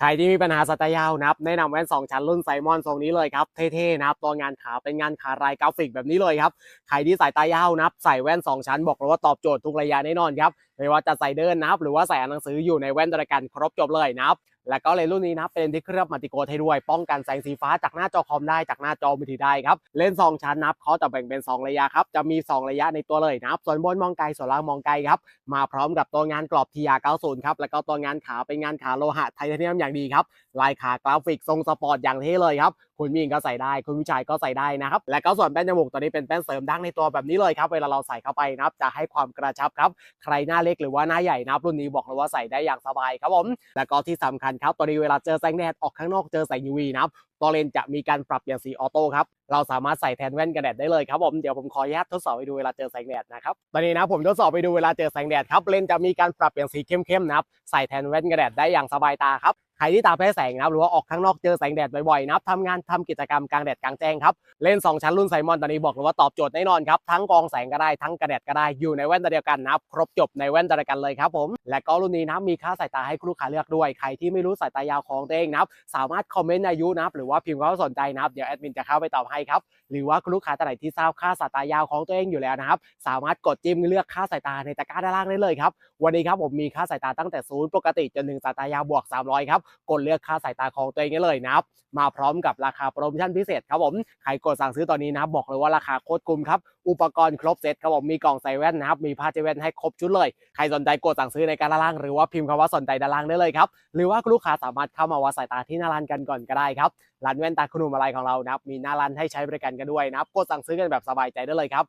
ใครที่มีปัญหาสายตายาวนะครับแนะนำแว่น2ชั้นรุ่นไซมอนทรงนี้เลยครับเท่ๆนะครับตัวงานขาเป็นงานขาลายกราฟิกแบบนี้เลยครับใครที่สายตายาวนะครับใส่แว่น 2 ชั้นบอกเลยว่าตอบโจทย์ทุกระยะแน่นอนครับไม่ว่าจะใส่เดินนะครับหรือว่าใส่อ่านหนังสืออยู่ในแว่นตระกันครบจบเลยนะครับ แล้วก็เลนส์รุ่นนี้นะเป็นเลนส์ที่เคลือบมัลติโกดให้ด้วย ป้องกันแสงสีฟ้าจากหน้าจอคอมได้จากหน้าจอมือถือได้ครับเลนส์สองชั้นนับเขาจะแบ่งเป็น 2 ระยะครับจะมี 2 ระยะในตัวเลยนะครับส่วนบนมองไกลส่วนล่างมองไกลครับมาพร้อมกับตัวงานกรอบ TR90 ครับแล้วก็ตัวงานขาเป็นงานขาโลหะไทเทเนียมอย่างดีครับลายขากราฟิกทรงสปอร์ตอย่างเท่เลยครับคุณผู้หญิงก็ใส่ได้ คุณผู้ชายก็ใส่ได้นะครับ และก็ส่วนแป้นจมูกตัวนี้เป็นแป้นเสริมดั้งในตัวแบบนี้เลยครับ เวลาเราใส่เข้าไปนะครับ จะให้ความกระชับครับ ใครหน้าเล็กหรือว่าหน้าใหญ่นะครับรุ่นนี้บอกเลยว่าใส่ได้อย่างสบายครับผม แล้วก็ที่สำคัญครับ ตอนนี้เวลาเจอแสงแดดออกข้างนอกเจอแสง UV นะครับตัวเลนจะมีการปรับเปลี่ยนสีออโต้ครับ เราสามารถใส่แทนแว่นกันแดดได้เลยครับผม เดี๋ยวผมขออนุญาตทดสอบไปดูเวลาเจอแสงแดดนะครับ ตอนนี้นะผมทดสอบไปดูเวลาเจอแสงแดดครับ เลนจะมีการปรับเปลี่ยนสีเข้มๆนะครับ ใส่แทนแว่นกันแดดได้อย่างสบายตาครับ ใครที่ตาแพ้แสงนะครับหรือว่าออกข้างนอกเจอแสงแดดบ่อยๆนะครับทำงานทำกิจกรรมกลางแดดกลางแจ้งครับเลนส์สองชั้นรุ่นไซมอนตอนนี้บอกเลยว่าตอบโจทย์แน่นอนครับทั้งกองแสงก็ได้ทั้งกระแดดก็ได้อยู่ในแว่นตัวเดียวกันนะครับครบจบในแว่นตัวเดียวกันเลยครับผมและก็รุ่นนี้นะมีค่าสายตาให้ลูกค้าเลือกด้วย ใครที่ไม่รู้สายตายาวของตัวเองนะครับสามารถคอมเมนต์อายุนะครับหรือว่าพิมพ์ว่าสนใจนะครับเดี๋ยวแอดมินจะเข้าไปตอบให้ครับหรือว่าลูกค้าท่านไหนที่ทราบค่าสายตายาวของตัวเองอยู่แล้วนะครับสามารถกดจิ้มเลือกค่าสายตาในตะกร้าด้านล่างได้เลยครับวันนี้ครับผมมีค่าสายตาตั้งแต่ศูนย์ปกติจนถึงสายตายาวบวก 300 ครับกดเลือกค่าสายตาของตัวเองได้เลยนะครับมาพร้อมกับราคาโปรโมชั่นพิเศษครับผมใครกดสั่งซื้อตอนนี้นะครับบอกเลยว่าราคาโคตรคุ้มครับอุปกรณ์ครบเซตครับผมมีกล่องใส่แว่นนะครับมีผ้าเจแว่นให้ครบชุดเลย ใครสนใจกดสั่งซื้อในการด้านล่าง หรือว่าพิมพ์คำว่าสนใจด้านล่างได้เลยครับหรือว่าลูกค้าสามารถเข้ามาวัดสายตาที่หน้าร้านกันก่อนก็ได้ครับร้านแว่นตาคุณุมอะไรของเรานะครับมีหน้าร้านให้ใช้บริการกันด้วยนะครับกดสั่งซื้อกันแบบสบายใจได้เลยครับ